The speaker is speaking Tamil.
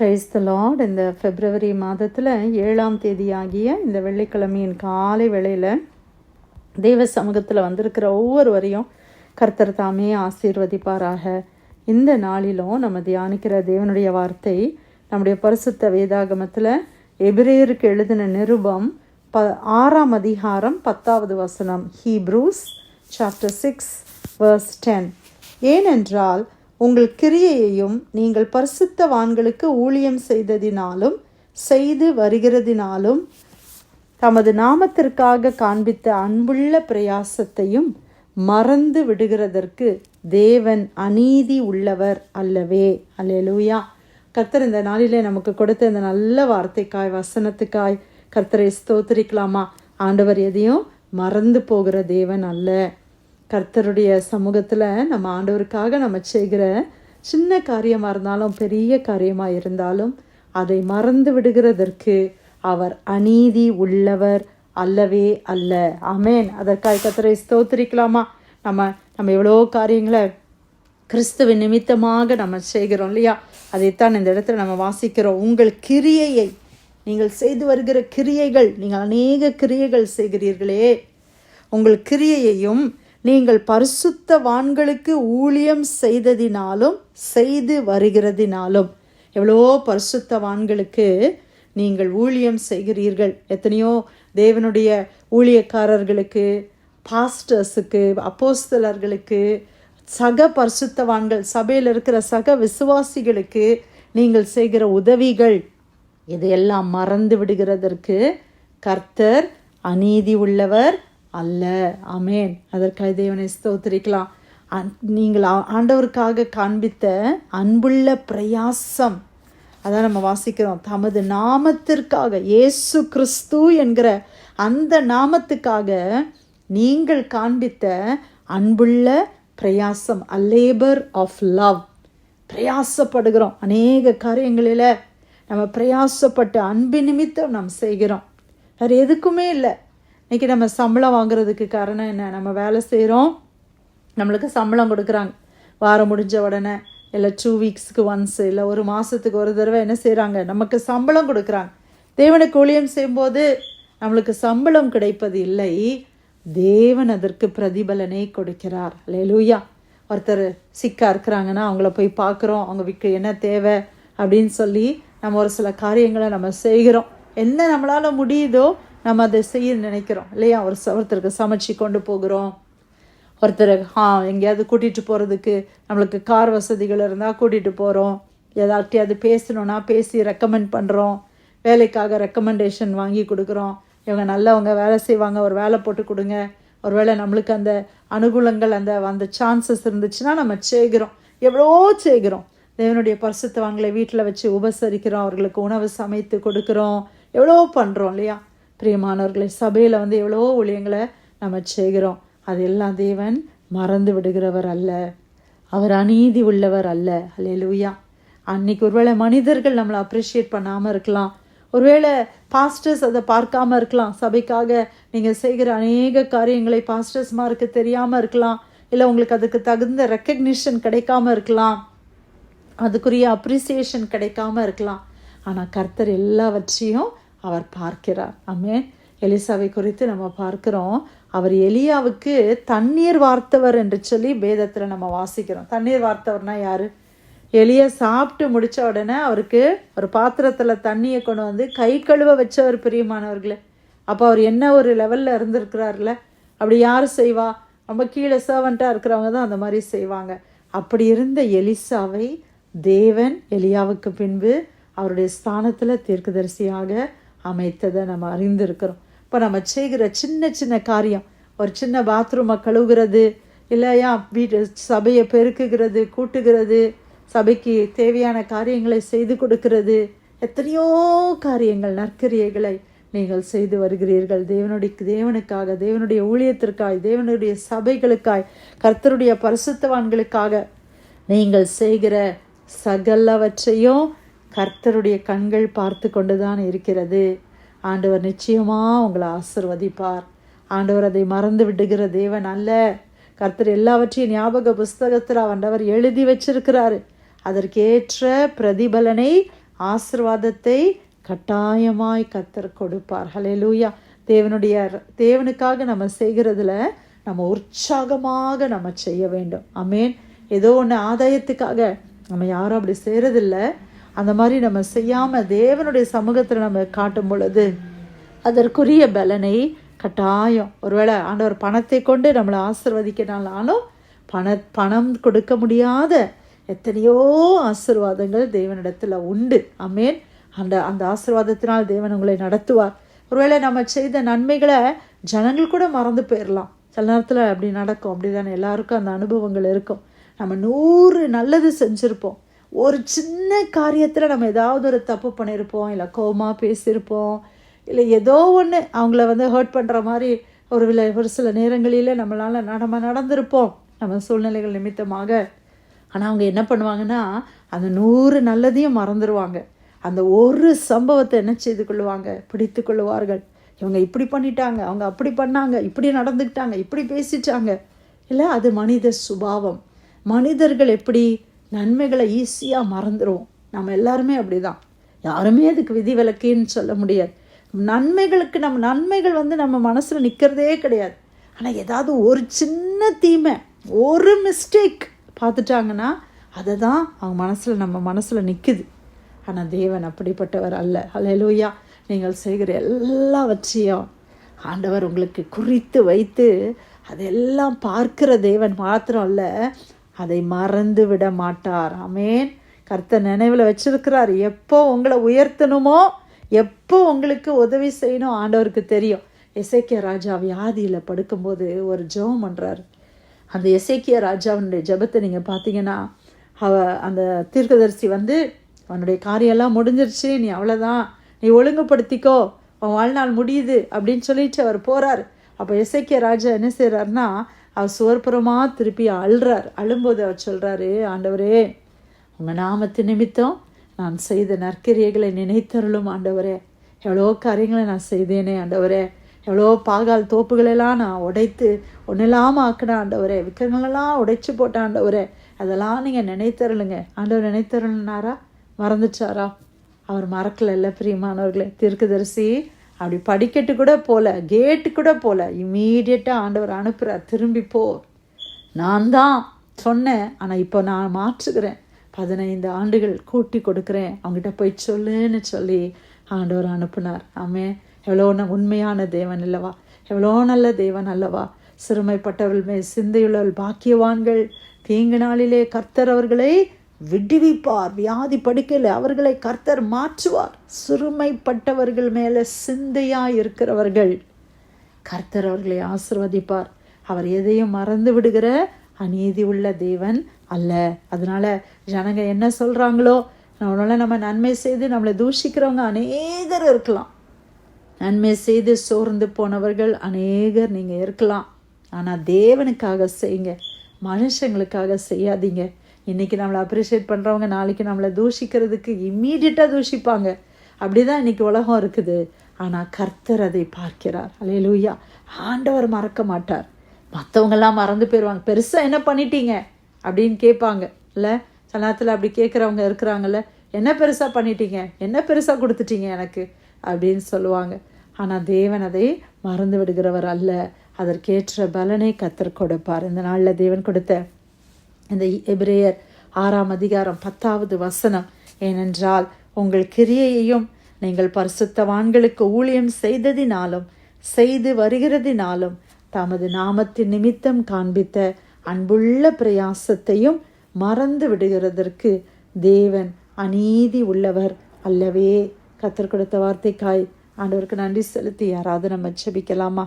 பிரைஸ் த லார்ட் இந்த பிப்ரவரி மாதத்தில் ஏழாம் தேதியாகிய இந்த வெள்ளிக்கிழமையின் காலை வேளையில் தெய்வ சமூகத்தில் வந்திருக்கிற ஒவ்வொருவரையும் கர்த்தர் தாமே ஆசீர்வதிப்பாராக. இந்த நாளிலும் நம்ம தியானிக்கிற தேவனுடைய வார்த்தை நம்முடைய பரிசுத்த வேதாகமத்தில் எபிரேயருக்கு எழுதின நிருபம் ப ஆறாம் அதிகாரம் பத்தாவது வசனம் Hebrews chapter six verse ten ஏனென்றால் உங்கள் கிரியையையும் நீங்கள் பரிசுத்தவான்களுக்கு ஊழியம் செய்ததினாலும் செய்து வருகிறதினாலும் தமது நாமத்திற்காக காண்பித்த அன்புள்ள பிரயாசத்தையும் மறந்து விடுகிறதற்கு தேவன் அநீதி உள்ளவர் அல்லவே. அல்லேலூயா. கர்த்தர் இந்த நாளிலே நமக்கு கொடுத்த இந்த நல்ல வார்த்தைக்காய் வசனத்துக்காய் கர்த்தரை ஸ்தோத்திரிக்கலாமா? ஆண்டவர் எதையும் மறந்து போகிற தேவன் அல்ல. கர்த்தருடைய சமூகத்தில் நம்ம ஆண்டவருக்காக நம்ம செய்கிற சின்ன காரியமாக இருந்தாலும் பெரிய காரியமாக இருந்தாலும் அதை மறந்து விடுகிறதற்கு அவர் அநீதி உள்ளவர் அல்லவே அல்ல. அமேன் அதற்காக கத்தரை ஸ்தோத்திரிக்கலாமா? நம்ம நம்ம எவ்வளோ காரியங்களை கிறிஸ்துவ நிமித்தமாக நம்ம செய்கிறோம் இல்லையா? அதைத்தான் இந்த இடத்துல நம்ம வாசிக்கிறோம். உங்கள் கிரியையை நீங்கள் செய்து வருகிற கிரியைகள் நீங்கள் அநேக கிரியைகள் செய்கிறீர்களே. உங்கள் கிரியையையும் நீங்கள் பரிசுத்தவான்களுக்கு ஊழியம் செய்ததினாலும் செய்து வருகிறதினாலும். எவ்வளோ பரிசுத்தவான்களுக்கு நீங்கள் ஊழியம் செய்கிறீர்கள். எத்தனையோ தேவனுடைய ஊழியக்காரர்களுக்கு பாஸ்டர்ஸுக்கு அப்போஸ்தலர்களுக்கு சக பரிசுத்தவான்கள் சபையில் இருக்கிற சக விசுவாசிகளுக்கு நீங்கள் செய்கிற உதவிகள். இதையெல்லாம் மறந்து விடுகிறதற்கு கர்த்தர் அநீதி உள்ளவர். அல்ல. அமேன் அதற்காக தேவனை ஸ்தோத்திரிக்கலாம். நீங்கள் ஆ- ஆண்டவருக்காக காண்பித்த அன்புள்ள பிரயாசம். அதான் நம்ம வாசிக்கிறோம். தமது நாமத்திற்காக இயேசு கிறிஸ்து என்கிற அந்த நாமத்துக்காக நீங்கள் காண்பித்த அன்புள்ள பிரயாசம். அ லேபர் ஆஃப் லவ் பிரயாசப்படுகிறோம். அநேக காரியங்களில் நம்ம பிரயாசப்பட்டு அன்பு நிமித்தம் நாம் செய்கிறோம். வேறு எதுக்குமே இல்லை. இன்றைக்கி நம்ம சம்பளம் வாங்குறதுக்கு காரணம் என்ன? நம்ம வேலை செய்கிறோம் நம்மளுக்கு சம்பளம் கொடுக்குறாங்க. வாரம் முடிஞ்ச உடனே இல்லை டூ வீக்ஸ்க்கு ஒன்ஸ் இல்லை ஒரு மாதத்துக்கு ஒரு தடவை என்ன செய்கிறாங்க நமக்கு சம்பளம் கொடுக்குறாங்க. தேவனுக்கு ஊழியம் செய்யும்போது நம்மளுக்கு சம்பளம் கிடைப்பது இல்லை. தேவன் அதற்கு பிரதிபலனை கொடுக்கிறார். லூயா ஒருத்தர் சிக்காக இருக்கிறாங்கன்னா அவங்கள போய் பார்க்குறோம். அவங்க வீக்கு என்ன தேவை அப்படின்னு சொல்லி நம்ம ஒரு சில காரியங்களை நம்ம செய்கிறோம். என்ன நம்மளால் முடியுதோ நம்ம அதை செய்ய நினைக்கிறோம். இல்லையா? ஒரு ஒருத்தருக்கு சமைச்சு கொண்டு போகிறோம். ஒருத்தர் ஆ எங்கேயாவது கூட்டிகிட்டு போகிறதுக்கு நம்மளுக்கு கார் வசதிகள் இருந்தால் கூட்டிகிட்டு போகிறோம் ஏதாட்டியாவது பேசணுன்னா பேசி ரெக்கமெண்ட் பண்ணுறோம் வேலைக்காக ரெக்கமெண்டேஷன் வாங்கி கொடுக்குறோம். இவங்க நல்லவங்க வேலை செய்வாங்க ஒரு வேலை போட்டு கொடுங்க. ஒருவேளை நம்மளுக்கு அந்த அனுகூலங்கள் அந்த அந்த சான்சஸ் இருந்துச்சுன்னா நம்ம செய்கிறோம். எவ்வளோ செய்கிறோம். தேவனுடைய பரிசுத்தவங்களை வீட்டில் வச்சு உபசரிக்கிறோம். அவர்களுக்கு உணவு சமைத்து கொடுக்குறோம். எவ்வளோ பண்ணுறோம் இல்லையா? பிரியமானவர்களை சபையில் வந்து எவ்வளோ ஊழியங்களை நம்ம செய்கிறோம். அதெல்லாம் தேவன் மறந்து விடுகிறவர் அல்ல. அவர் அநீதி உள்ளவர் அல்ல. அல்லேலூயா அன்னைக்கு ஒருவேளை மனிதர்கள் நம்மளை அப்ரிஷியேட் பண்ணாமல் இருக்கலாம். ஒருவேளை பாஸ்டர்ஸ் அதை பார்க்காம இருக்கலாம். சபைக்காக நீங்கள் செய்கிற அநேக காரியங்களை பாஸ்டர்ஸ்மாருக்கு தெரியாமல் இருக்கலாம். இல்லை உங்களுக்கு அதுக்கு தகுந்த ரெக்கக்னிஷன் கிடைக்காம இருக்கலாம். அதுக்குரிய அப்ரிசியேஷன் கிடைக்காம இருக்கலாம். ஆனால் கர்த்தர் எல்லாவற்றையும் அவர் பார்க்கிறார். ஆமென். எலிசாவை குறித்து நம்ம பார்க்கிறோம். அவர் எலியாவுக்கு தண்ணீர் வார்த்தவர் என்று சொல்லி வேதத்தில் நம்ம வாசிக்கிறோம். தண்ணீர் வார்த்தவர்னா யார்? எலியை சாப்பிட்டு முடித்த உடனே அவருக்கு ஒரு பாத்திரத்தில் தண்ணியை கொண்டு வந்து கை கழுவ வச்சவர் பிரியமானவர்களே. அப்போ அவர் என்ன ஒரு லெவலில் இருந்திருக்கிறார்ல? அப்படி யார் செய்வா? ரொம்ப கீழே சர்வெண்ட்டாக இருக்கிறவங்க தான் அந்த மாதிரி செய்வாங்க. அப்படி இருந்த எலிசாவை தேவன் எலியாவுக்கு பின்பு அவருடைய ஸ்தானத்தில் தீர்க்கதரிசியாக அமைத்ததை நம்ம அறிந்திருக்கிறோம். இப்போ நம்ம செய்கிற சின்ன சின்ன காரியம் ஒரு சின்ன பாத்ரூமை கழுவுகிறது இல்லையா வீட்டு சபையை பெருக்குகிறது கூட்டுகிறது சபைக்கு தேவையான காரியங்களை செய்து கொடுக்கிறது எத்தனையோ காரியங்கள் நற்கிரியைகளை நீங்கள் செய்து வருகிறீர்கள். தேவனுடைய தேவனுக்காக தேவனுடைய ஊழியத்திற்காய் தேவனுடைய சபைகளுக்காய் கர்த்தருடைய பரிசுத்தவான்களுக்காக நீங்கள் செய்கிற சகலவற்றையும் கர்த்தருடைய கண்கள் பார்த்து கொண்டுதான் இருக்கிறது. ஆண்டவர் நிச்சயமாக உங்களை ஆசிர்வதிப்பார். ஆண்டவர் அதை மறந்து விடுகிற தேவன் அல்ல. கர்த்தர் எல்லாவற்றையும் ஞாபக புஸ்தகத்தில் ஆண்டவர் எழுதி வச்சிருக்கிறாரு. அதற்கேற்ற பிரதிபலனை ஆசிர்வாதத்தை கட்டாயமாய் கத்தர் கொடுப்பார். ஹalleluya தேவனுடைய தேவனுக்காக நம்ம செய்கிறதுல நம்ம உற்சாகமாக நம்ம செய்ய வேண்டும். அமேன் ஏதோ ஒன்று ஆதாயத்துக்காக நம்ம யாரும் அப்படி செய்கிறதில்ல அந்த மாதிரி நம்ம செய்யாமல் தேவனுடைய சமூகத்தில் நம்ம காட்டும் பொழுது அதற்குரிய பலனை கட்டாயம். ஒருவேளை ஆண்டவர் பணத்தை கொண்டு நம்மளை ஆசிர்வதிக்கனாலும் பண பணம் கொடுக்க முடியாத எத்தனையோ ஆசிர்வாதங்கள் தேவனிடத்தில் உண்டு. அமேன் அந்த அந்த ஆசிர்வாதத்தினால் தேவன் உங்களை நடத்துவார். ஒருவேளை நம்ம செய்த நன்மைகளை ஜனங்கள் கூட மறந்து போயிடலாம் சில நேரத்தில் அப்படி நடக்கும். அப்படி தானே எல்லாருக்கும் அந்த அனுபவங்கள் இருக்கும். நம்ம நூறு நல்லது செஞ்சுருப்போம். ஒரு சின்ன காரியத்தில் நம்ம ஏதாவது ஒரு தப்பு பண்ணியிருப்போம் இல்லை கோபமாக பேசியிருப்போம் இல்லை ஏதோ ஒன்று அவங்கள வந்து ஹர்ட் பண்ணுற மாதிரி ஒரு வில ஒரு சில நேரங்களில் நம்மளால் நம்ம நடந்திருப்போம் நம்ம சூழ்நிலைகள் நிமித்தமாக. ஆனால் அவங்க என்ன பண்ணுவாங்கன்னா அந்த நூறு நல்லதையும் மறந்துடுவாங்க அந்த ஒரு சம்பவத்தை என்ன செய்து கொள்வாங்க பிடித்து கொள்வார்கள் இவங்க இப்படி பண்ணிட்டாங்க அவங்க அப்படி பண்ணாங்க இப்படி நடந்துக்கிட்டாங்க இப்படி பேசிட்டாங்க. இல்லை அது மனித சுபாவம். மனிதர்கள் எப்படி நன்மைகளை ஈஸியாக மறந்துடுவோம் நம்ம எல்லாருமே அப்படிதான். யாருமே அதுக்கு விதிவிலக்குன்னு சொல்ல முடியாது. நன்மைகளுக்கு நம்ம நன்மைகள் வந்து நம்ம மனசில் நிற்கிறதே கிடையாது. ஆனால் ஏதாவது ஒரு சின்ன தீமை ஒரு மிஸ்டேக் பார்த்துட்டாங்கன்னா அதை தான் அவங்க மனசில் நம்ம மனசில் நிற்குது ஆனால் தேவன் அப்படிப்பட்டவர் அல்ல. அலையலூயா நீங்கள் செய்கிற எல்லாவற்றையும் ஆண்டவர் உங்களுக்கு குறித்து வைத்து அதெல்லாம் பார்க்கிற தேவன் மாத்திரம் அல்ல. அதை மறந்து விட மாட்டார். அமேன் கர்த்த நினைவில் வச்சிருக்கிறார். எப்போ உங்களை உயர்த்தணுமோ எப்போ உங்களுக்கு உதவி செய்யணும் ஆண்டவருக்கு தெரியும். எசைக்கிய ராஜா வியாதியில் படுக்கும்போது ஒரு ஜெபம் பண்ணுறாரு அந்த எசைக்கிய ராஜாவுடைய ஜெபத்தை நீங்கள் பார்த்தீங்கன்னா அவ அந்த தீர்க்கதரிசி வந்து அவனுடைய காரியெல்லாம் முடிஞ்சிருச்சு. நீ அவ்வளோதான் நீ ஒழுங்குபடுத்திக்கோ. அவன் வாழ்நாள் முடியுது. அப்படின்னு சொல்லிட்டு அவர் போகிறார் அப்போ எசைக்கிய ராஜா என்ன செய்கிறாருன்னா அவர் சுவர்புறமாக திருப்பி அழுறார். அழும்போது அவர் சொல்கிறாரு ஆண்டவரே உங்கள் நாமத்து நிமித்தம் நான் செய்த நற்கிரியைகளை நினைத்தருளும் ஆண்டவரே. எவ்வளோ காரியங்களை நான் செய்தேனே ஆண்டவரே. எவ்வளோ பாகால் தோப்புகளெல்லாம் நான் உடைத்து ஒன்றில்லாமல் ஆக்கின ஆண்டவரே. விக்கிரங்களெல்லாம் உடைச்சு போட்ட ஆண்டவரே. அதெல்லாம் நீங்கள் நினைத்தருளுங்க. ஆண்டவர் நினைத்தருளுனாரா? மறந்துச்சாரா அவர் மறக்கலைல்ல பிரியமானவர்களே. தீர்க்கதரிசி அப்படி படிக்கட்டு கூட போல கேட்டு கூட போல இம்மீடியட்டாக ஆண்டவர் அனுப்புகிறார் திரும்பி போ. நான் தான் சொன்னேன் ஆனால் இப்போ நான் மாற்றுகிறேன். பதினைந்து ஆண்டுகள் கூட்டி கொடுக்குறேன். அவங்ககிட்ட போய் சொல்லுன்னு சொல்லி ஆண்டவர் அனுப்புனார். ஆமே எவ்வளோ உண்மையான தேவன் அல்லவா? எவ்வளோ நல்ல தேவன் அல்லவா? சிறுமைப்பட்டவர்கள் மேல் சிந்தையுள்ளவர்கள் பாக்கியவான்கள் தீங்கு நாளிலே கர்த்தர் அவர்களை விடுவிப்பார் வியாதி படுக்கையில் அவர்களை கர்த்தர் மாற்றுவார். சிறுமைப்பட்டவர்கள் மேலே சிந்தையாக இருக்கிறவர்கள் கர்த்தர் அவர்களை ஆசிர்வதிப்பார். அவர் எதையும் மறந்து விடுகிற அநீதி உள்ள தேவன் அல்ல. அதனால் ஜனங்க என்ன சொல்கிறாங்களோ நம்மளால நம்ம நன்மை செய்து நம்மளை தூஷிக்கிறவங்க அநேகர் இருக்கலாம். நன்மை செய்து சோர்ந்து போனவர்கள் அநேகர் நீங்கள் இருக்கலாம். ஆனால் தேவனுக்காக செய்யுங்க. மனுஷங்களுக்காக செய்யாதீங்க. இன்றைக்கி நம்மளை அப்ரிஷியேட் பண்ணுறவங்க நாளைக்கு நம்மளை தூஷிக்கிறதுக்கு இம்மீடியட்டாக தூஷிப்பாங்க. அப்படி தான் இன்றைக்கி உலகம் இருக்குது. ஆனால் கர்த்தர் அதை பார்க்கிறார். அலையலூயா ஆண்டவர் மறக்க மாட்டார். மற்றவங்கெல்லாம் மறந்து போயிடுவாங்க பெருசாக என்ன பண்ணிட்டீங்க? அப்படின்னு கேட்பாங்க. இல்லை சில நேரத்தில் அப்படி கேட்குறவங்க இருக்கிறாங்கல்ல என்ன பெருசாக பண்ணிட்டீங்க? என்ன பெருசாக கொடுத்துட்டீங்க எனக்கு? அப்படின்னு சொல்லுவாங்க. ஆனால் தேவன் அதை மறந்து விடுகிறவர் அல்ல. அதற்கேற்ற பலனை கத்தர் கொடுப்பார். இந்த நாளில் தேவன் கொடுத்த இந்த எபிரேயர் ஆறாம் அதிகாரம் பத்தாவது வசனம். ஏனென்றால் உங்கள் கிரியையையும் நீங்கள் பரிசுத்தவான்களுக்கு ஊழியம் செய்ததினாலும் செய்து வருகிறதினாலும் தமது நாமத்தின் நிமித்தம் காண்பித்த அன்புள்ள பிரயாசத்தையும் மறந்து விடுகிறதற்கு தேவன் அநீதி உள்ளவர் அல்லவே. கத்தர் கொடுத்த வார்த்தைக்காய் ஆண்டவருக்கு நன்றி செலுத்தி யாராவது நம்ம செபிக்கலாமா